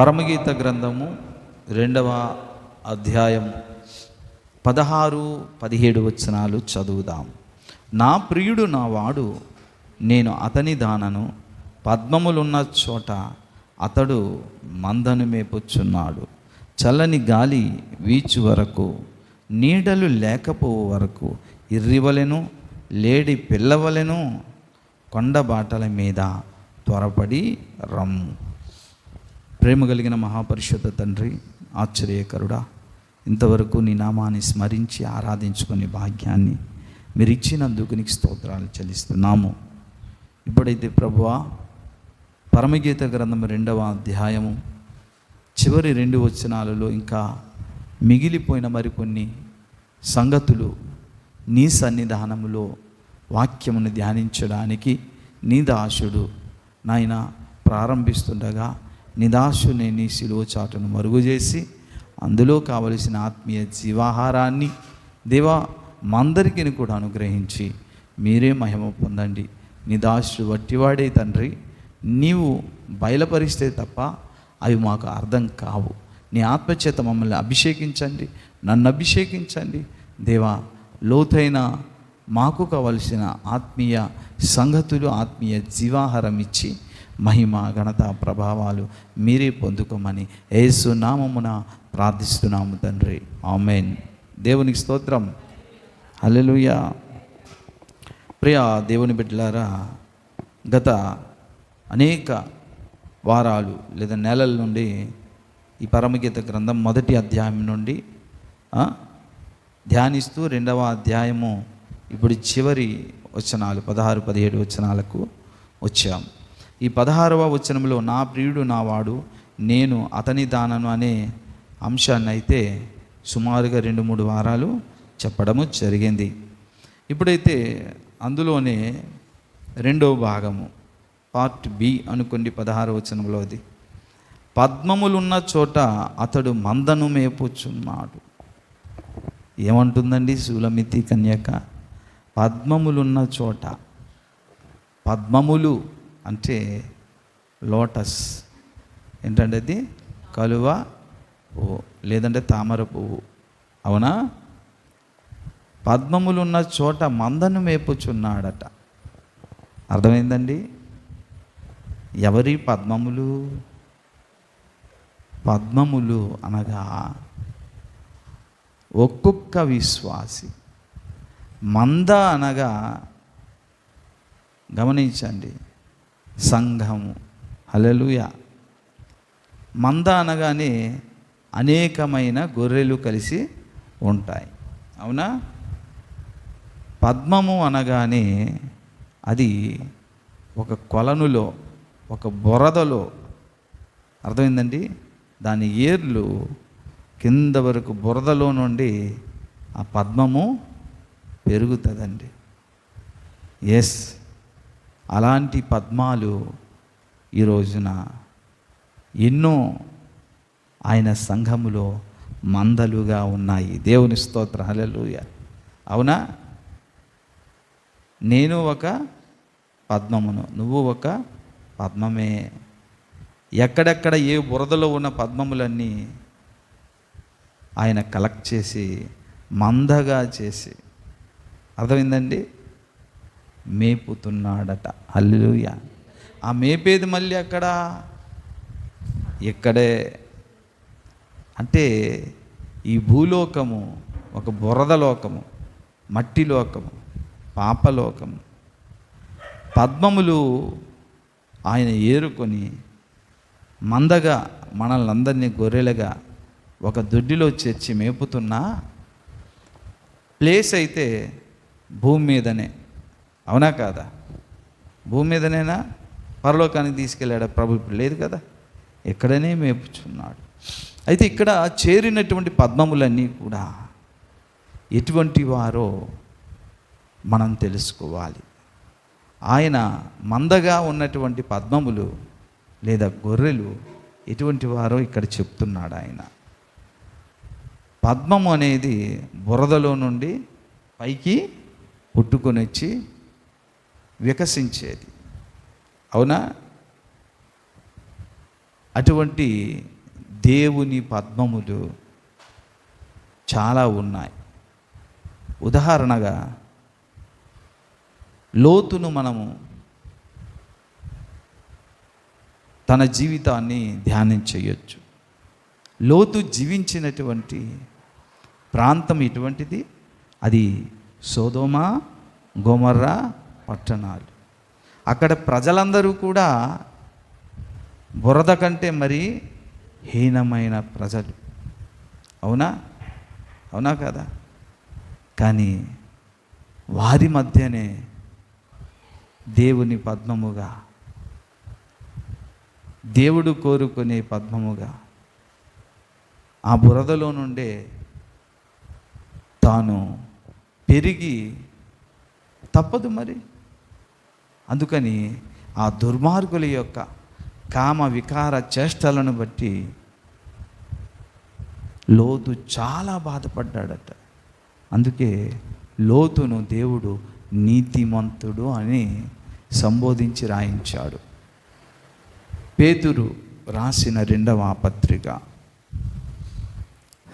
పరమగీత గ్రంథము రెండవ అధ్యాయం పదహారు పదిహేడు వచనాలు చదువుదాం. నా ప్రియుడు నా వాడు నేను అతని దానను పద్మములున్న చోట అతడు మందను మేపుచున్నాడు. చల్లని గాలి వీచు వరకు నీడలు లేకపోవు వరకు ఇర్రివలెను లేడి పిల్లవలెను కొండబాటల మీద త్వరపడి రమ్ము. ప్రేమ కలిగిన మహాపరిషత్ తండ్రి ఆశ్చర్యకరుడా ఇంతవరకు నీ నామాన్ని స్మరించి ఆరాధించుకునే భాగ్యాన్ని మీరు ఇచ్చినందుకు నీకు స్తోత్రాలు చెల్లిస్తున్నాము. ఇప్పుడైతే ప్రభువా పరమగీత గ్రంథం రెండవ అధ్యాయము చివరి రెండు వచనాలలో ఇంకా మిగిలిపోయిన మరికొన్ని సంగతులు నీ సన్నిధానములో వాక్యమును ధ్యానించడానికి నీ దాసుడు నాయన ప్రారంభిస్తుండగా నిదాసుని నీ శిలువ చాటును మరుగు చేసి అందులో కావలసిన ఆత్మీయ జీవాహారాన్ని దేవా మందరికిని కూడా అనుగ్రహించి మీరే మహిమ పొందండి. నిదాశుడు వట్టివాడే తండ్రి నీవు బయలుపరిస్తే తప్ప అవి మాకు అర్థం కావు. నీ ఆత్మచేత మమ్మల్ని అభిషేకించండి నన్ను అభిషేకించండి. దేవా లోతైన మాకు కావలసిన ఆత్మీయ సంగతులు ఆత్మీయ జీవాహారం ఇచ్చి మహిమ ఘనత ప్రభావాలు మీరే పొందుకోమని యేసు నామమున ప్రార్థిస్తున్నాము తండ్రి. ఆమెన్. దేవునికి స్తోత్రం. అల్లెలుయ ప్రియ దేవుని బిడ్డలారా గత అనేక వారాలు లేదా నెలల నుండి ఈ పరమగీత గ్రంథం మొదటి అధ్యాయం నుండి ధ్యానిస్తూ రెండవ అధ్యాయము ఇప్పుడు చివరి వచనాలు పదహారు పదిహేడు వచనాలకు వచ్చాం. ఈ పదహారవ వచనంలో నా ప్రియుడు నా వాడు నేను అతని దానను అనే అంశాన్ని అయితే సుమారుగా రెండు మూడు వారాలు చెప్పడము జరిగింది. ఇప్పుడైతే అందులోనే రెండవ భాగము పార్ట్ బి అనుకోండి పదహారు వచనంలో అది. పద్మములున్న చోట అతడు మందను మేపుచున్నాడు. ఏమంటుందండి సూలమితి కన్యక? పద్మములున్న చోట పద్మములు అంటే లోటస్. ఏంటంటే అది? కలువ పువ్వు. లేదంటే తామర పువ్వు. అవునా? పద్మములున్న చోట మందను మేపుచున్నాడట. అర్థమైందండి? ఎవరి పద్మములు? పద్మములు అనగా ఒక్కొక్క విశ్వాసి. మంద అనగా గమనించండి. సంఘము. అలలుయ మంద అనగానే అనేకమైన గొర్రెలు కలిసి ఉంటాయి. అవునా? పద్మము అనగానే అది ఒక కొలనులో ఒక బురదలో అర్థమైందండి? దాని ఏర్లు కింద వరకు బురదలో నుండి ఆ పద్మము పెరుగుతుందండి. ఎస్ అలాంటి పద్మాలు ఈ రోజున ఎన్నో ఆయన సంఘములో మందలుగా ఉన్నాయి. దేవుని స్తోత్ర. హలలుయ అవునా? నేను ఒక పద్మమును నువ్వు ఒక పద్మమే. ఎక్కడెక్కడ ఏ బురదలో ఉన్న పద్మములన్నీ ఆయన కలెక్ట్ చేసి మందగా చేసి. అర్థమైందండి? మేపుతున్నాడట. అల్లుయ ఆ మేపేది మళ్ళీ అక్కడ? ఇక్కడే. అంటే ఈ భూలోకము ఒక బురద లోకము మట్టి లోకము పాపలోకము పద్మములు ఆయన ఏరుకొని మందగా మనల్ని అందరినీ గొర్రెలుగా ఒక దొడ్డిలో చేర్చి మేపుతున్న ప్లేస్ అయితే భూమి మీదనే. అవునా కాదా? భూమి మీదనైనా? పరలోకానికి తీసుకెళ్ళాడా ప్రభు? ఇప్పుడు లేదు కదా. ఎక్కడనే మేపుచున్నాడు. అయితే ఇక్కడ చేరినటువంటి పద్మములన్నీ కూడా ఎటువంటి వారో మనం తెలుసుకోవాలి. ఆయన మందగా ఉన్నటువంటి పద్మములు లేదా గొర్రెలు ఎటువంటి వారో ఇక్కడ చెప్తున్నాడు ఆయన. పద్మము అనేది బురదలో నుండి పైకి పుట్టుకొని వచ్చి వికసించేది. అవునా? అటువంటి దేవుని పద్మములు చాలా ఉన్నాయి. ఉదాహరణగా లోతును మనము తన జీవితాన్ని ధ్యానం చేయొచ్చు లోతు జీవించినటువంటి ప్రాంతం ఎటువంటిది? అది సోదోమా గోమర్రా పట్టణాలు. అక్కడ ప్రజలందరూ కూడా బురద కంటే మరి హీనమైన ప్రజలు. అవునా? అవునా కదా? కానీ వారి మధ్యనే దేవుని పద్మముగా దేవుడు కోరుకునే పద్మముగా ఆ బురదలో నుండే తాను పెరిగి తప్పదు మరి. అందుకని ఆ దుర్మార్గుల యొక్క కామ వికార చేష్టలను బట్టి లోతు చాలా బాధపడ్డాడట. అందుకే లోతును దేవుడు నీతిమంతుడు అని సంబోధించి రాయించాడు. పేతురు రాసిన రెండవ పత్రిక.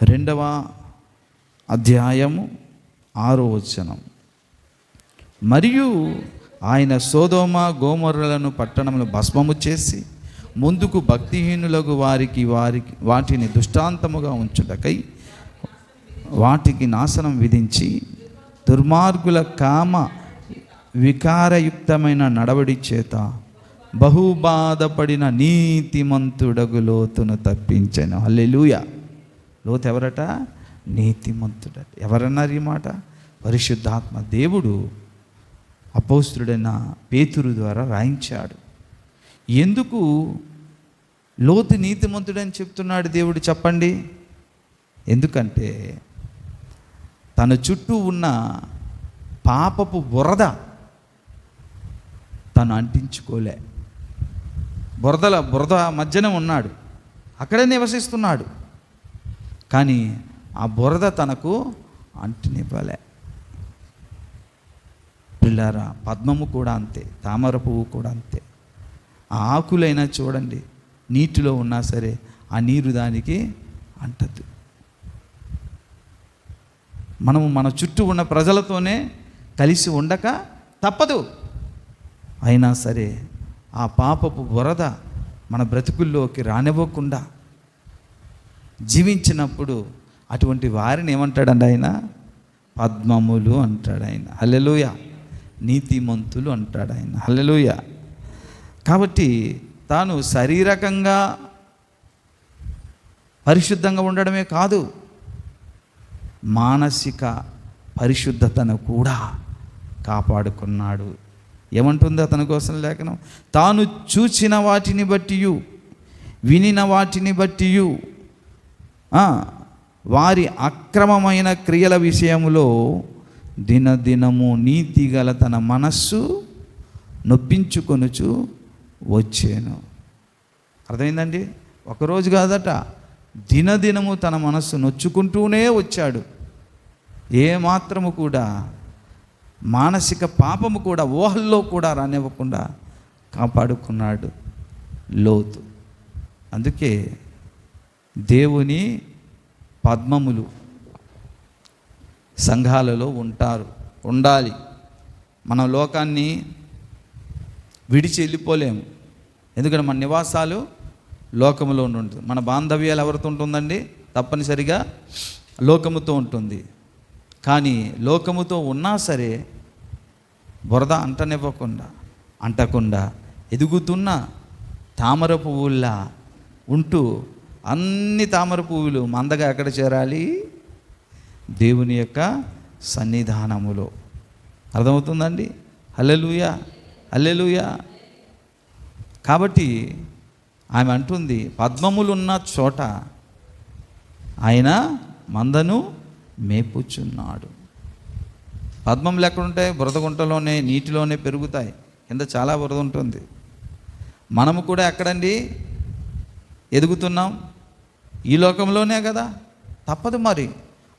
రెండవ అధ్యాయము ఆరో వచనం. మరియు ఆయన సోదోమ గోమర్రలను పట్టణములు భస్మము చేసి ముందుకు భక్తిహీనులకు వారికి వారికి వాటిని దుష్టాంతముగా ఉంచుటకై వాటికి నాశనం విధించి దుర్మార్గుల కామ వికారయుక్తమైన నడవడి చేత బహుబాధపడిన నీతిమంతుడగు లోతును తప్పించాను. హల్లెలూయ. లోతు ఎవరట? నీతిమంతుడట. ఎవరన్నారు ఈ మాట? పరిశుద్ధాత్మ దేవుడు అపోస్తుడైన పేతురు ద్వారా రాయించాడు. ఎందుకు లోతు నీతిమంతుడని చెప్తున్నాడు దేవుడు చెప్పండి? ఎందుకంటే తన చుట్టూ ఉన్న పాపపు బురద తను అంటించుకోలే. బురదల బురద మధ్యన ఉన్నాడు. అక్కడే నివసిస్తున్నాడు. కానీ ఆ బురద తనకు అంటినివ్వలే. పిల్లారా పద్మము కూడా అంతే తామర పువ్వు కూడా అంతే. ఆ ఆకులైనా చూడండి నీటిలో ఉన్నా సరే ఆ నీరు దానికి అంటద్దు మనము మన చుట్టూ ఉన్న ప్రజలతోనే కలిసి ఉండక తప్పదు. అయినా సరే ఆ పాపపు బురద మన బ్రతుకుల్లోకి రానివ్వకుండా జీవించినప్పుడు అటువంటి వారిని ఏమంటాడండి ఆయన? పద్మములు అంటాడు ఆయన. అల్లెలుయా నీతిమంతులు అంటాడు ఆయన. హల్లెలూయ. కాబట్టి తాను శారీరకంగా పరిశుద్ధంగా ఉండడమే కాదు మానసిక పరిశుద్ధతను కూడా కాపాడుకున్నాడు. ఏమంటుంది అతని కోసం లేఖనం? తాను చూచిన వాటిని బట్టి వినిన వాటిని బట్టి వారి అక్రమమైన క్రియల విషయంలో దినదినము నీతి గల తన మనస్సు నొప్పించుకొనుచు వచ్చాను. అర్థమైందండి? ఒకరోజు కాదట దినదినము తన మనస్సు నొచ్చుకుంటూనే వచ్చాడు. ఏ మాత్రము కూడా మానసిక పాపము కూడా ఊహల్లో కూడా రానివ్వకుండా కాపాడుకున్నాడు లోతు. అందుకే దేవుని పద్మములు సంఘాలలో ఉంటారు. ఉండాలి. మన లోకాన్ని విడిచి వెళ్ళిపోలేము ఎందుకంటే మన నివాసాలు లోకములో ఉంటుంది మన బాంధవ్యాలు ఎవరితో ఉంటుందండి? తప్పనిసరిగా లోకముతో ఉంటుంది. కానీ లోకముతో ఉన్నా సరే బురద అంటనివ్వకుండా అంటకుండా ఎదుగుతున్న తామర పువ్వుల్లా ఉంటూ అన్ని తామర పువ్వులు మందగా ఎక్కడ చేరాలి? దేవుని యొక్క సన్నిధానములో. అర్థమవుతుందండి? అల్లెలుయ అల్లెలుయ కాబట్టి ఆమె అంటుంది పద్మములున్న చోట ఆయన మందను మేపుచున్నాడు. పద్మములు ఎక్కడుంటాయి బురద గుంటలోనే నీటిలోనే పెరుగుతాయి. కింద చాలా బురద ఉంటుంది. మనము కూడా ఎక్కడండి? ఎదుగుతున్నాం? ఈ లోకంలోనే కదా? తప్పదు మరి.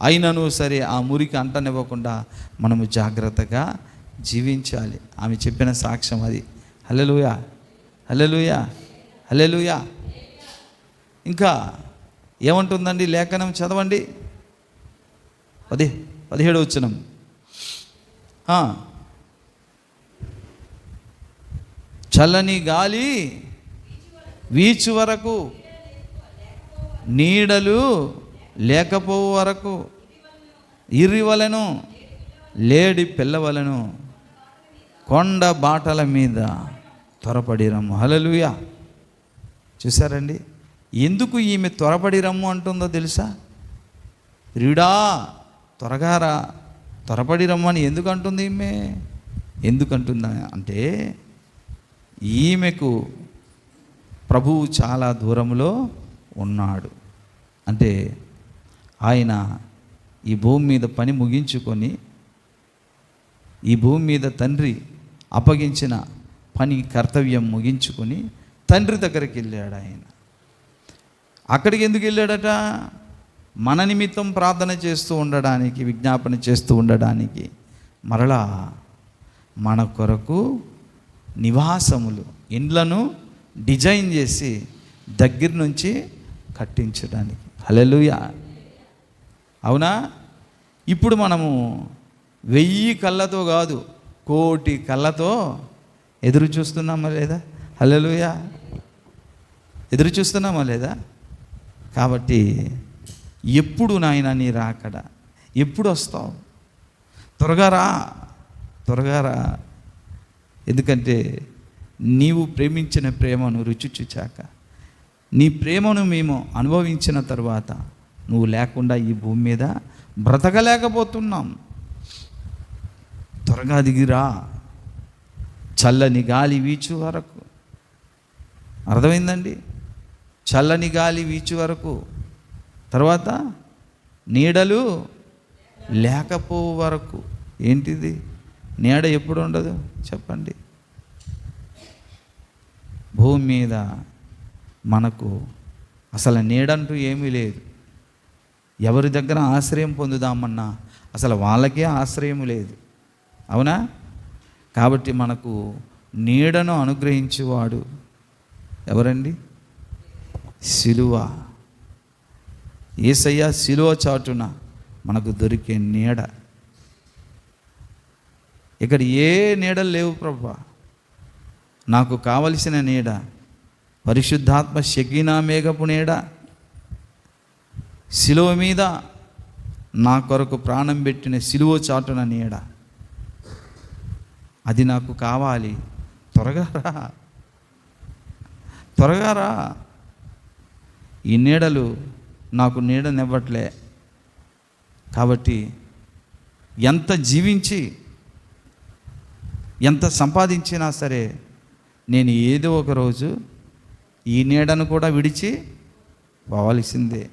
అయినను సరే ఆ మురికి అంటనివ్వకుండా మనము జాగ్రత్తగా జీవించాలి. ఆమె చెప్పిన సాక్ష్యం అది. హలెలుయా హలెలుయా హలెలుయా ఇంకా ఏమంటుందండి లేఖనం చదవండి. పది పదిహేడు వచ్చినం చల్లని గాలి వీచు వరకు నీడలు లేకపోవు వరకు ఇరివలను లేడి పిల్లవలను కొండ బాటల మీద త్వరపడి రమ్ము హలలుయా చూసారండి ఎందుకు ఈమె త్వరపడి రమ్ము అంటుందో తెలుసా? రీడా త్వరగారా త్వరపడి త్వరపడి రమ్మని ఎందుకు అంటుంది ఈమె? ఎందుకంటుందా అంటే ఈమెకు ప్రభువు చాలా దూరంలో ఉన్నాడు. అంటే ఆయన ఈ భూమి మీద పని ముగించుకొని ఈ భూమి మీద తండ్రి అప్పగించిన పని కర్తవ్యం ముగించుకొని తండ్రి దగ్గరికి వెళ్ళాడు ఆయన. అక్కడికి ఎందుకు వెళ్ళాడట? మన నిమిత్తం ప్రార్థన చేస్తూ ఉండడానికి విజ్ఞాపన చేస్తూ ఉండడానికి. మరలా మన కొరకు నివాసములు ఇండ్లను డిజైన్ చేసి దగ్గర నుంచి కట్టించడానికి. హలెలుయా అవునా? ఇప్పుడు మనము వెయ్యి కళ్ళతో కాదు కోటి కళ్ళతో ఎదురు చూస్తున్నామా లేదా? హలోయా ఎదురు చూస్తున్నామా లేదా? కాబట్టి ఎప్పుడు నాయన నీ రాకడ? ఎప్పుడు వస్తావు? త్వరగా రా త్వరగా రా. ఎందుకంటే నీవు ప్రేమించిన ప్రేమను రుచి చూచాక నీ ప్రేమను మేము అనుభవించిన తర్వాత నువ్వు లేకుండా ఈ భూమి మీద బ్రతకలేకపోతున్నాం. త్వరగా దిగిరా. చల్లని గాలి వీచు వరకు. అర్థమైందండి? చల్లని గాలి వీచు వరకు. తర్వాత నీడలు లేకపో వరకు. ఏంటిది? నీడ ఎప్పుడు ఉండదు? చెప్పండి. భూమి మీద మనకు అసలు నీడంటూ ఏమీ లేదు. ఎవరి దగ్గర ఆశ్రయం పొందుదామన్నా అసలు వాళ్ళకే ఆశ్రయం లేదు. అవునా? కాబట్టి మనకు నీడను అనుగ్రహించేవాడు ఎవరండి? సిలువ. ఏసయ్య సిలువ చాటున మనకు దొరికే నీడ. ఇక్కడ ఏ నీడలు లేవు ప్రభా. నాకు కావలసిన నీడ పరిశుద్ధాత్మ శకినా మేఘపు నీడ సిలువ మీద నా కొరకు ప్రాణం పెట్టిన సిలువ చాటున నీడ. అది నాకు కావాలి. త్వరగా రా. త్వరగా రా. ఈ నీడలు నాకు నీడనివ్వట్లే. కాబట్టి ఎంత జీవించి ఎంత సంపాదించినా సరే నేను ఏదో ఒక రోజు ఈ నీడను కూడా విడిచి పోవాల్సిందే.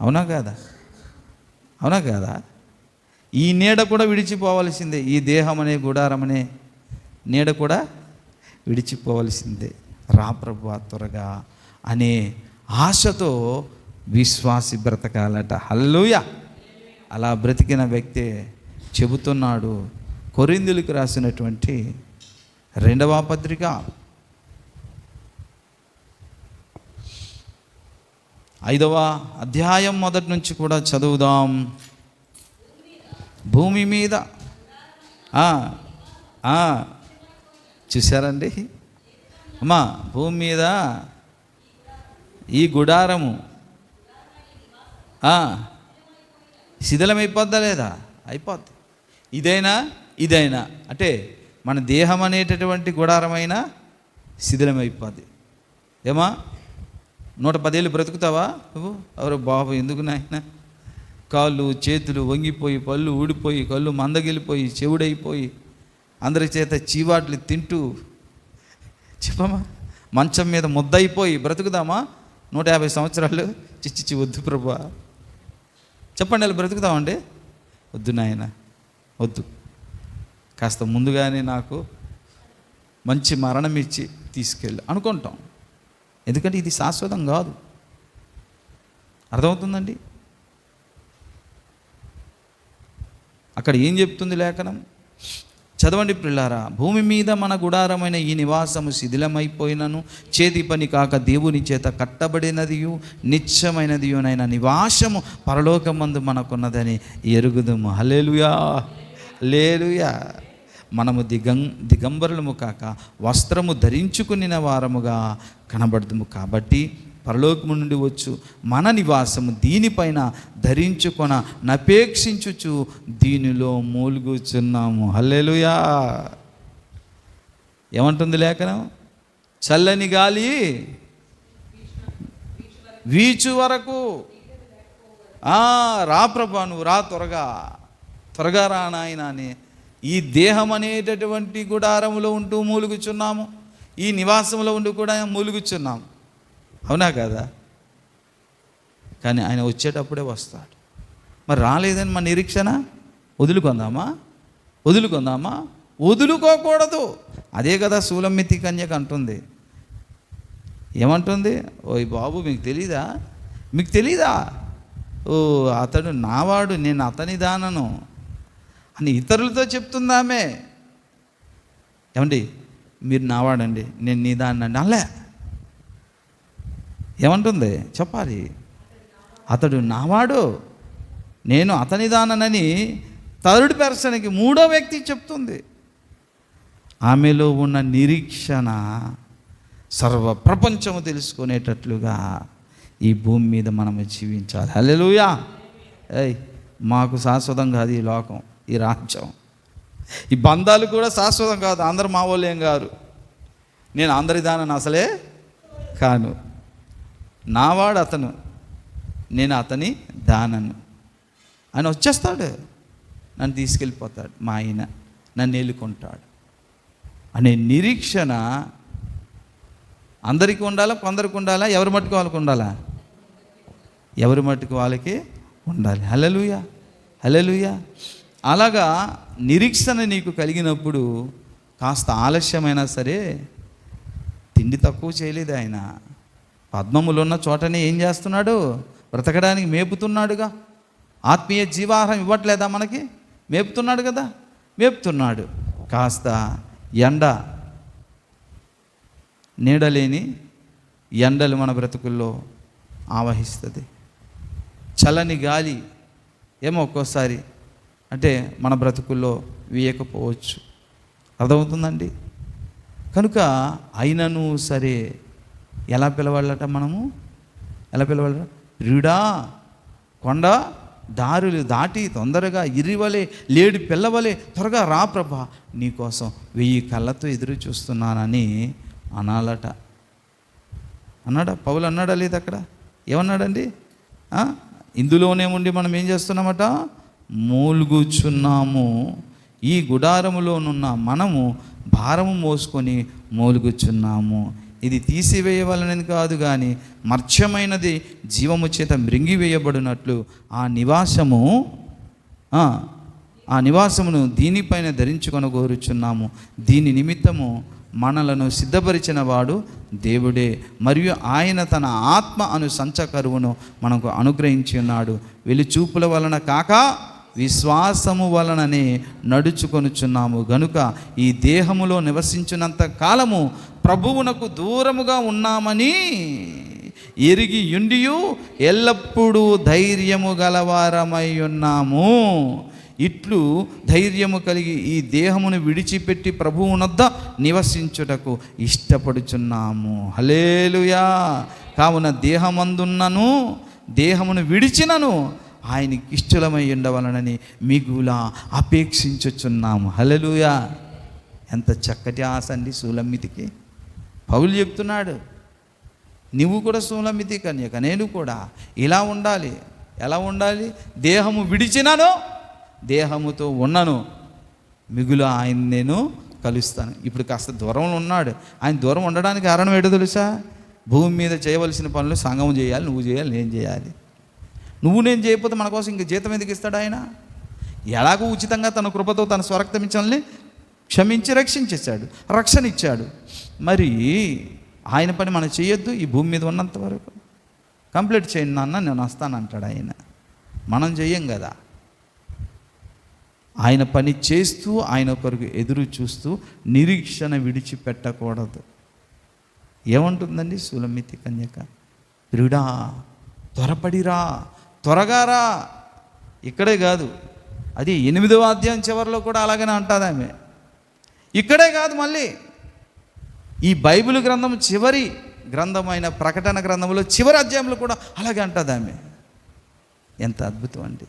అవునా కాదా? అవునా కాదా? ఈ నీడ కూడా విడిచిపోవలసిందే. ఈ దేహం అనే గుడారం అనే నీడ కూడా విడిచిపోవలసిందే. రా ప్రభు త్వరగా అనే ఆశతో విశ్వాసి బ్రతకాలట. హల్లుయ అలా బ్రతికిన వ్యక్తే చెబుతున్నాడు కొరిందులకు రాసినటువంటి రెండవ పత్రిక. ఐదవ అధ్యాయం మొదటి నుంచి కూడా చదువుదాం. భూమి మీద. చూసారండి చూశారండి? అమ్మా భూమి మీద ఈ గుడారము. శిథిలం అయిపోద్దా లేదా? అయిపోద్ది. ఇదైనా ఇదైనా. అంటే మన దేహం అనేటటువంటి గుడారమైన శిథిలమైపోద్ది. ఏమా? నూట పదేళ్ళు బ్రతుకుతావా? నువ్వు? ఎవరు? బాబు ఎందుకు నాయన? కాళ్ళు చేతులు వంగిపోయి పళ్ళు ఊడిపోయి కళ్ళు మందగిలిపోయి చెవుడైపోయి అందరి చేత చీవాట్లు తింటూ చెప్పమ్మా మంచం మీద ముద్దయిపోయి బ్రతుకుదామా? నూట యాభై సంవత్సరాలు చిచ్చిచ్చి వద్దు ప్రభా చెప్పండి అలా బ్రతుకుదామండి వద్దు నాయన వద్దు. కాస్త ముందుగానే నాకు మంచి మరణం ఇచ్చి తీసుకెళ్ళి. అనుకుంటాం. ఎందుకంటే ఇది శాశ్వతం కాదు. అర్థమవుతుందండి? అక్కడ ఏం చెప్తుంది లేఖనం? చదవండి పిల్లారా భూమి మీద మన గుడారమైన ఈ నివాసము శిథిలమైపోయినను చేతి పని కాక దేవుని చేత కట్టబడినదియు నిత్యమైనదియునైన నివాసము పరలోకమందు మనకున్నదని ఎరుగుదము. హలేలుయా లేలుయా మనము దిగం దిగంబరులము కాక వస్త్రము ధరించుకునిన వారముగా కనబడదుము. కాబట్టి పరలోకము నుండి వచ్చు మన నివాసము దీనిపైన ధరించుకొన నపేక్షించుచు దీనిలో మూలుగుచున్నాము. హల్లెలుయా! ఏమంటుంది లేఖనం? చల్లని గాలి వీచు వరకు. రా ప్రభా నువ్వు రా త్వరగా. త్వరగా రా నాయన అని ఈ దేహం అనేటటువంటి గుడారములో ఉంటూ మూలుగుచున్నాము. ఈ నివాసంలో ఉండి కూడా మూలుగుచున్నాము. అవునా కదా? కానీ ఆయన వచ్చేటప్పుడే వస్తాడు. మరి రాలేదని మన నిరీక్షణ? వదులుకుందామా? వదులుకుందామా? వదులుకోకూడదు. అదే కదా సూలమ్మితి కన్యక అంటుంది. ఏమంటుంది? ఓయ్ బాబు మీకు తెలీదా? మీకు తెలీదా? ఓ అతడు నావాడు నేను అతని దానను అని ఇతరులతో చెప్తుందామే. ఏమండి? మీరు నావాడండి నేను నీ దాన్నండి ఏమంటుంది? చెప్పాలి. అతడు నావాడు నేను అతని దాననని థర్డ్ పర్సన్కి మూడో వ్యక్తి చెప్తుంది. ఆమెలో ఉన్న నిరీక్షణ సర్వ ప్రపంచము తెలుసుకునేటట్లుగా ఈ భూమి మీద మనము జీవించాలి. హల్లెలూయా! ఏయ్ మాకు శాశ్వతం కాదు ఈ లోకం. ఈ రాజ్యం. ఈ బంధాలు కూడా శాశ్వతం కాదు. అందరు మా వాళ్ళు ఏం కారు? నేను అందరి దానని అసలే కాను. నావాడు అతను నేను అతని దానను. ఆయన వచ్చేస్తాడు. నన్ను తీసుకెళ్ళిపోతాడు. మా ఆయన నన్ను ఏలుకుంటాడు అనే నిరీక్షణ అందరికీ ఉండాలా? కొందరికి ఉండాలా? ఎవరి మట్టుకు వాళ్ళకి ఉండాలా? ఎవరి మట్టుకు వాళ్ళకి ఉండాలి. హలలుయా హలలుయా అలాగా నిరీక్షణ నీకు కలిగినప్పుడు కాస్త ఆలస్యమైనా సరే తిండి తక్కువ చేయలేదు ఆయన. పద్మములు ఉన్న చోటనే ఏం చేస్తున్నాడు? బ్రతకడానికి మేపుతున్నాడుగా. ఆత్మీయ జీవాహారం ఇవ్వట్లేదా మనకి? మేపుతున్నాడు కదా? మేపుతున్నాడు. కాస్త ఎండ నీడలేని ఎండలు మన బ్రతుకుల్లో ఆవహిస్తుంది. చల్లని గాలి ఏమో ఒక్కోసారి అంటే మన బ్రతుకుల్లో వేయకపోవచ్చు. అర్థమవుతుందండి? కనుక అయినను సరే ఎలా పిలవాలట మనము? ఎలా పిలవాలట? ప్రియుడా కొండ దారులు దాటి తొందరగా ఇరివలే లేడి పిల్లవలే త్వరగా రా ప్రభా నీకోసం వెయ్యి కళ్ళతో ఎదురు చూస్తున్నానని అనాలట. అన్నాడా? పౌలు అన్నాడా లేదు అక్కడ? ఏమన్నాడండి? ఇందులోనే ఉండి మనం ఏం చేస్తున్నామట? మూలుగుచున్నాము. ఈ గుడారములోనున్న మనము భారము మోసుకొని మూలుగుచున్నాము. ఇది తీసివేయవలనని కాదు కానీ మర్చమైనది జీవము చేత మృంగివేయబడినట్లు ఆ నివాసము ఆ, నివాసమును దీనిపైన ధరించుకొని కోరుచున్నాము దీని నిమిత్తము మనలను సిద్ధపరిచిన వాడు దేవుడే. మరియు ఆయన తన ఆత్మ అను సంచకరువును మనకు అనుగ్రహించి ఉన్నాడు. వెలుచూపుల వలన కాక విశ్వాసము వలననే నడుచుకొనుచున్నాము. గనుక ఈ దేహములో నివసించినంత కాలము ప్రభువునకు దూరముగా ఉన్నామని ఎరిగి ఉండియు ఎల్లప్పుడూ ధైర్యము గలవారమై ఉన్నాము. ఇట్లు ధైర్యము కలిగి ఈ దేహమును విడిచిపెట్టి ప్రభువునొద్ద నివసించుటకు ఇష్టపడుచున్నాము. హలేలుయా కావున దేహమందున్నను దేహమును విడిచినను ఆయనకి ఇష్టలమై ఉండవలనని మిగులా అపేక్షించుచున్నాము. హలలుయా ఎంత చక్కటి ఆశ అండి సూలమ్మితికి పౌలు చెప్తున్నాడు నువ్వు కూడా సూలమితి కన్యక నేను కూడా ఇలా ఉండాలి ఎలా ఉండాలి? దేహము విడిచినను దేహముతో ఉన్నను. మిగులు ఆయన నేను కలుస్తాను. ఇప్పుడు కాస్త దూరంలో ఉన్నాడు. ఆయన దూరం ఉండడానికి కారణం ఏంటో తెలుసా? భూమి మీద చేయవలసిన పనులు సంఘం చేయాలి నువ్వు చేయాలి నేను చేయాలి. నువ్వు నేను చేయకపోతే మన కోసం ఇంక జీతం ఎందుకు ఇస్తాడు ఆయన? ఎలాగో ఉచితంగా తన కృపతో తన స్వరక్తమించాలని క్షమించి రక్షించేశాడు రక్షణ ఇచ్చాడు మరి ఆయన పని మనం చేయొద్దు ఈ భూమి మీద ఉన్నంత వరకు. కంప్లీట్ చేయండి నాన్న నేను వస్తాను అంటాడు ఆయన. మనం చెయ్యం కదా. ఆయన పని చేస్తూ ఆయన కొరకు ఎదురు చూస్తూ నిరీక్షణ విడిచిపెట్టకూడదు. ఏమంటుందండి? సులమితి కన్యక. ప్రియుడా త్వరపడిరా. త్వరగా రా. ఇక్కడే కాదు. అది ఎనిమిదవ అధ్యాయం చివరిలో కూడా అలాగనే అంటుంది ఆమె. ఇక్కడే కాదు మళ్ళీ. ఈ బైబిల్ గ్రంథం చివరి గ్రంథమైన ప్రకటన గ్రంథంలో చివరి అధ్యాయంలో కూడా అలాగే అంటుంది ఆమె. ఎంత అద్భుతం అండి.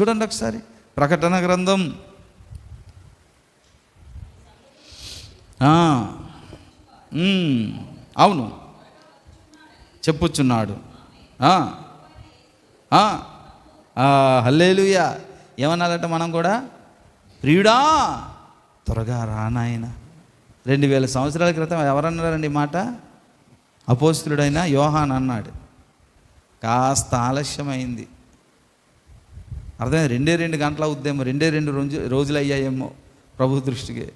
చూడండి ఒకసారి. ప్రకటన గ్రంథం. అవును. చెప్పుచున్నాడు. హల్లేలుయా. ఏమన్నారట మనం కూడా? ప్రియుడా త్వరగా రానాయన రెండు వేల సంవత్సరాల క్రితం ఎవరన్నారండి మాట? అపోస్తుడైన యోహాన్ అన్నాడు. కాస్త ఆలస్యమైంది. అర్థమైంది? రెండే రెండు గంటల అవుద్దేమో రెండే రెండు రోజు రోజులు అయ్యాయేమో ప్రభు దృష్టికి.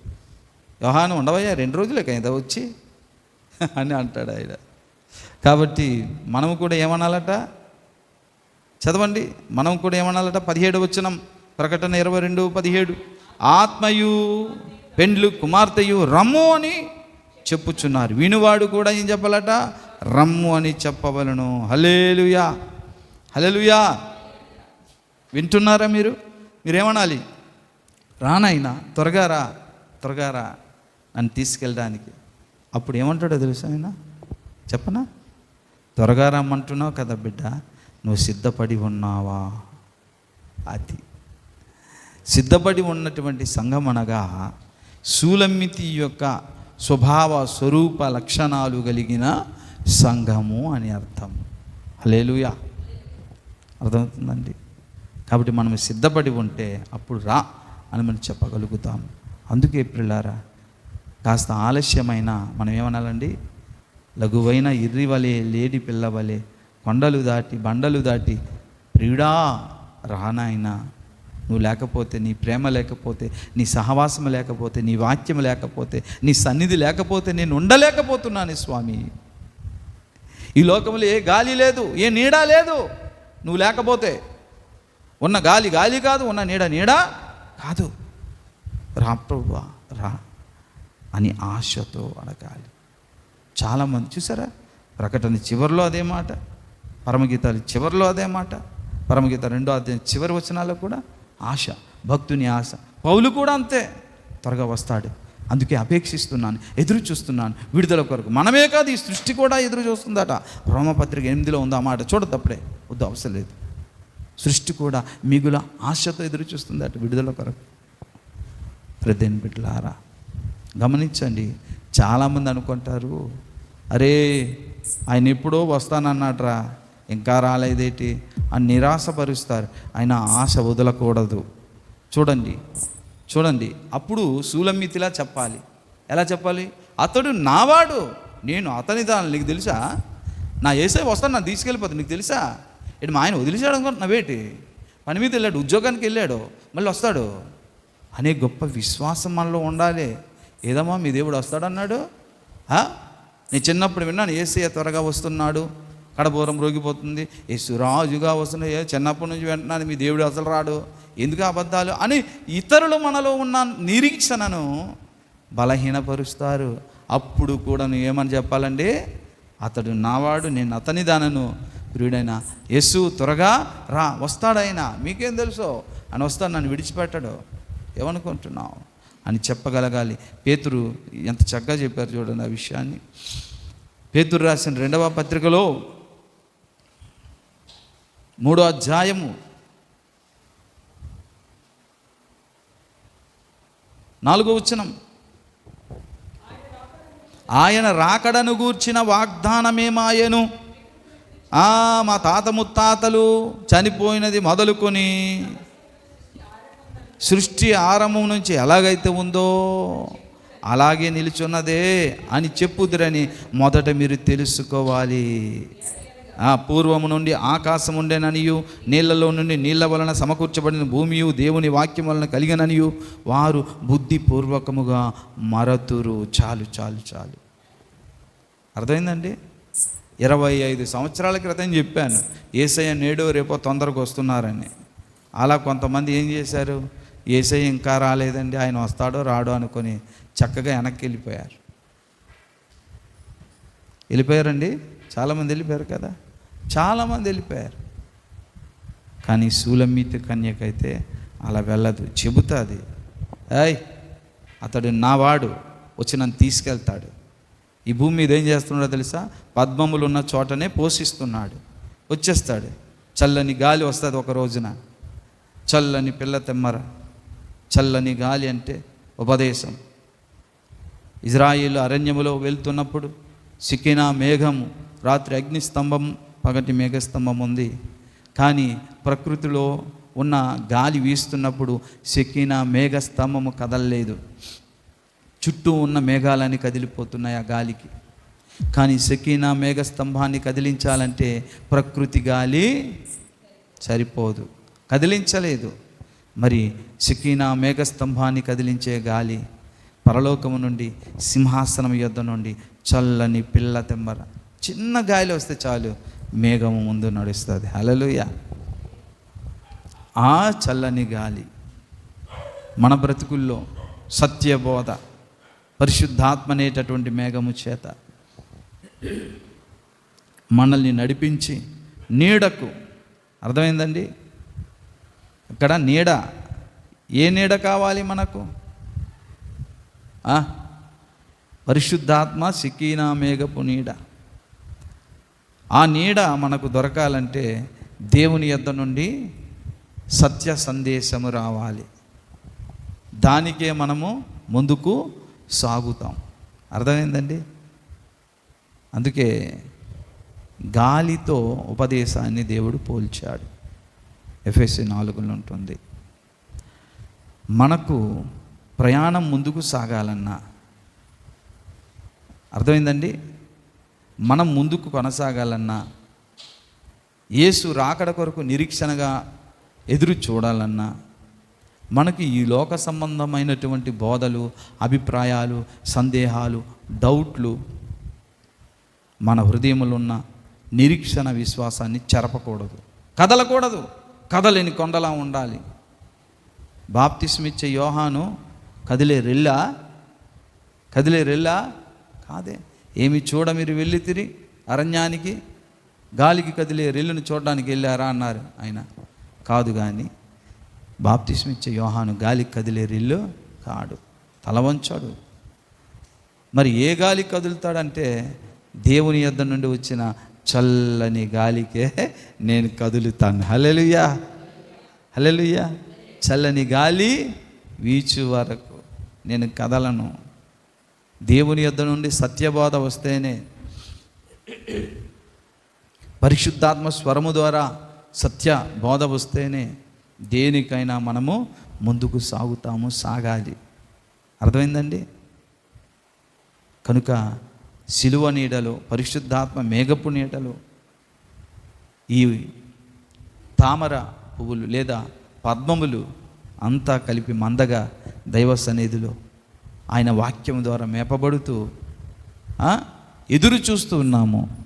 యోహాను ఉండవయ్యా రెండు రోజులే కదా వచ్చి? అని అంటాడు ఆయన. కాబట్టి మనము కూడా ఏమనాలట? చదవండి. మనం కూడా ఏమనాలట? పదిహేడు వచ్చినం ప్రకటన ఇరవై రెండు పదిహేడు. ఆత్మయు పెండ్లు కుమార్తెయు రమ్ము అని చెప్పుచున్నారు. వినువాడు కూడా ఏం చెప్పాలట? రమ్ము అని చెప్పవలను. హలేలుయా హలేలుయా వింటున్నారా మీరు? మీరేమనాలి? రానైనా త్వరగా రా త్వరగా రా నన్ను తీసుకెళ్ళడానికి. అప్పుడు ఏమంటాడో తెలుసా ఆయన? చెప్పనా? త్వరగా రమ్మంటున్నావు కదా బిడ్డ. నువ్వు సిద్ధపడి ఉన్నావా? అది. సిద్ధపడి ఉన్నటువంటి సంఘం అనగా సూలమ్మితి యొక్క స్వభావ స్వరూప లక్షణాలు కలిగిన సంఘము అని అర్థం. హలేలుయా అర్థమవుతుందండి? కాబట్టి మనం సిద్ధపడి ఉంటే అప్పుడు రా అని మనం చెప్పగలుగుతాం. అందుకే పిల్లారా కాస్త ఆలస్యమైన మనం ఏమనాలండి? లఘువైన ఇర్రి వలే లేడి పిల్లవలే కొండలు దాటి బండలు దాటి ప్రియుడా రానాయనా నువ్వు లేకపోతే నీ ప్రేమ లేకపోతే నీ సహవాసం లేకపోతే నీ వాక్యం లేకపోతే నీ సన్నిధి లేకపోతే నేను ఉండలేకపోతున్నాను స్వామి. ఈ లోకంలో ఏ గాలి లేదు ఏ నీడ లేదు. నువ్వు లేకపోతే ఉన్న గాలి గాలి కాదు ఉన్న నీడ నీడ కాదు. రా ప్రభువా రా అని ఆశతో అడగాలి. చాలామంది చూసారా? ప్రకటన చివరిలో అదే మాట. పరమగీతాలు చివరిలో అదే మాట. పరమగీత రెండో అధ్యాయం చివరి వచనాల్లో కూడా ఆశ భక్తుని ఆశ. పౌలు కూడా అంతే. త్వరగా వస్తాడు. అందుకే అపేక్షిస్తున్నాను ఎదురు చూస్తున్నాను విడుదల కొరకు. మనమే కాదు ఈ సృష్టి కూడా ఎదురు చూస్తుందట. రోమపత్రిక ఎనిమిదిలో ఉంది ఆ మాట. చూడదు వద్దు అవసరం లేదు. సృష్టి కూడా మిగుల ఆశతో ఎదురు చూస్తుందట విడుదల కొరకు. ప్రదేన్ బిడ్డలారా గమనించండి. చాలామంది అనుకుంటారు అరే ఆయన ఎప్పుడో వస్తానన్నాడ్రా. ఇంకా రాలేదేటి? అని నిరాశపరుస్తారు. ఆయన ఆశ వదలకూడదు. చూడండి చూడండి. అప్పుడు సూలమ్మితిలా చెప్పాలి. ఎలా చెప్పాలి? అతడు నావాడు. నేను అతని దాని నీకు తెలుసా? నా ఏసై వస్తాను నన్ను తీసుకెళ్ళిపోతాను నీకు తెలుసా? ఇటు మా ఆయన వదిలేసాడు అనుకుంటున్నావేటి పని మీద వెళ్ళాడు ఉద్యోగానికి వెళ్ళాడు మళ్ళీ వస్తాడు. అనే గొప్ప విశ్వాసం మనలో ఉండాలి. ఏదమ్మా మీ దేవుడు వస్తాడన్నాడు? నేను చిన్నప్పుడు విన్నాను ఏసీ త్వరగా వస్తున్నాడు. కడబోరం రోగిపోతుంది. యేసు రాజుగా వస్తున్నాయి చిన్నప్పటి నుంచి వెంటనే మీ దేవుడు అసలు రాడు. ఎందుకు అబద్ధాలు? అని ఇతరులు మనలో ఉన్న నిరీక్షణను బలహీనపరుస్తారు. అప్పుడు కూడా నువ్వు ఏమని చెప్పాలండి? అతడు నావాడు నేను అతని దానను ప్రియుడైన. యేసు త్వరగా రా వస్తాడైనా. మీకేం తెలుసో? అని వస్తాడు నన్ను విడిచిపెట్టాడు. ఏమనుకుంటున్నావు? అని చెప్పగలగాలి. పేతురు ఎంత చక్కగా చెప్పారు చూడండి ఆ విషయాన్ని. పేతురు రాసిన రెండవ పత్రికలో మూడో అధ్యాయము. నాలుగో వచ్చినం ఆయన రాకడను గూర్చిన వాగ్దానమేమాయను? ఆ మా తాత ముత్తాతలు చనిపోయినది మొదలుకొని సృష్టి ఆరంభం నుంచి ఎలాగైతే ఉందో అలాగే నిలుచున్నదే అని చెప్పుదురని మొదట మీరు తెలుసుకోవాలి. ఆ పూర్వము నుండి ఆకాశం ఉండేననియు నీళ్ళలో నుండి నీళ్ళ వలన సమకూర్చబడిన భూమియు దేవుని వాక్యం వలన కలిగిననియు వారు బుద్ధిపూర్వకముగా మరతురు. చాలు చాలు చాలు. అర్థమైందండి? ఇరవై ఐదు సంవత్సరాల క్రితం చెప్పాను. ఏసయ్య నేడు రేపో తొందరగా వస్తున్నారని. అలా కొంతమంది ఏం చేశారు? ఏసయ్య ఇంకా రాలేదండి ఆయన వస్తాడో రాడో అనుకొని చక్కగా వెనక్కి వెళ్ళిపోయారు. వెళ్ళిపోయారండి? చాలామంది వెళ్ళిపోయారు కదా? చాలామంది వెళ్ళిపోయారు. కానీ సూలమీతి కన్యకైతే అలా వెళ్ళదు. చెబుతుంది ఏయ్ అతడు నావాడు వచ్చి నన్ను తీసుకెళ్తాడు. ఈ భూమి మీద ఏం చేస్తున్నాడో తెలుసా? పద్మములు ఉన్న చోటనే పోషిస్తున్నాడు. వచ్చేస్తాడు. చల్లని గాలి వస్తుంది ఒక రోజున. చల్లని పిల్ల తెమ్మర. చల్లని గాలి అంటే ఉపదేశం. ఇజ్రాయిల్ అరణ్యములో వెళ్తున్నప్పుడు సికినా మేఘము రాత్రి అగ్నిస్తంభం పగటి మేఘస్తంభం ఉంది. కానీ ప్రకృతిలో ఉన్న గాలి వీస్తున్నప్పుడు సెక్కిన మేఘస్తంభము కదలలేదు. చుట్టూ ఉన్న మేఘాలని కదిలిపోతున్నాయి ఆ గాలికి. కానీ సెకీనా మేఘస్తంభాన్ని కదిలించాలంటే ప్రకృతి గాలి సరిపోదు. కదిలించలేదు. మరి సెకీనా మేఘస్తంభాన్ని కదిలించే గాలి పరలోకము నుండి సింహాసనం యొద్ద నుండి చల్లని పిల్ల తెమ్మర. చిన్న గాలి వస్తే చాలు. మేఘము ముందు నడుస్తుంది. హలలుయ ఆ చల్లని గాలి మన బ్రతుకుల్లో సత్యబోధ పరిశుద్ధాత్మ అనేటటువంటి మేఘము చేత మనల్ని నడిపించి నీడకు అర్థమైందండి? ఇక్కడ నీడ? ఏ నీడ కావాలి మనకు? ఆ? పరిశుద్ధాత్మ సికీనా మేఘపు నీడ. ఆ నీడ మనకు దొరకాలంటే దేవుని యొద్ద నుండి సత్య సందేశము రావాలి. దానికే మనము ముందుకు సాగుతాం. అర్థమైందండి? అందుకే గాలితో ఉపదేశాన్ని దేవుడు పోల్చాడు. ఎఫ్ఎస్సి నాలుగులో ఉంటుంది. మనకు ప్రయాణం ముందుకు సాగాలన్నా అర్థమైందండి? మనం ముందుకు కొనసాగాలన్నా యేసు రాకడ కొరకు నిరీక్షణగా ఎదురు చూడాలన్నా మనకి ఈ లోక సంబంధమైనటువంటి బోధలు అభిప్రాయాలు సందేహాలు డౌట్లు మన హృదయములో ఉన్న నిరీక్షణ విశ్వాసాన్ని చెరపకూడదు. కదలకూడదు. కదలేని కొండలా ఉండాలి. బాప్తిస్మిచ్చే యోహాను కదిలే రెల్లా? కదిలే రెల్లా? కాదే. ఏమి చూడ మీరు వెళ్ళి తిరి అరణ్యానికి గాలికి కదిలే రెల్లును చూడడానికి వెళ్ళారా అన్నారు ఆయన. కాదు కానీ బాప్తిస్మిచ్చే యోహాను గాలికి కదిలే రెల్లు కాడు తల వంచాడు. మరి ఏ గాలి కదులుతాడంటే దేవుని యొద్ద నుండి వచ్చిన చల్లని గాలికే నేను కదులుతాను. హలెలుయా హలెలుయా చల్లని గాలి వీచు వరకు నేను కదలను. దేవుని యొద్ద నుండి సత్యబోధ వస్తేనే పరిశుద్ధాత్మ స్వరము ద్వారా సత్య బోధ వస్తేనే దేనికైనా మనము ముందుకు సాగుతాము సాగాలి. అర్థమైందండి? కనుక సిలువ నీడలో పరిశుద్ధాత్మ మేఘపు నీడలో ఈ తామర పువ్వులు లేదా పద్మములు అంతా కలిపి మందగా దైవ సన్నిధిలో ఆయన వాక్యం ద్వారా మేపబడుతూ ఎదురు చూస్తూ ఉన్నాము.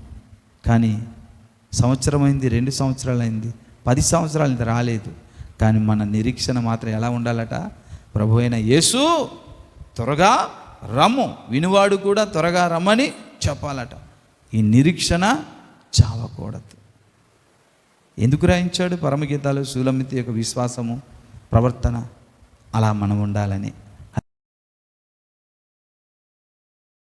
కానీ సంవత్సరమైంది రెండు సంవత్సరాలైంది పది సంవత్సరాలు రాలేదు. కానీ మన నిరీక్షణ మాత్రం ఎలా ఉండాలట? ప్రభు అయిన యేసు త్వరగా రమ్ము. వినువాడు కూడా త్వరగా రమ్మని చెప్పాలట. ఈ నిరీక్షణ చావకూడదు. ఎందుకు రాయించాడు? పరమగీతాలు సూలమితి యొక్క విశ్వాసము ప్రవర్తన అలా మనం ఉండాలని.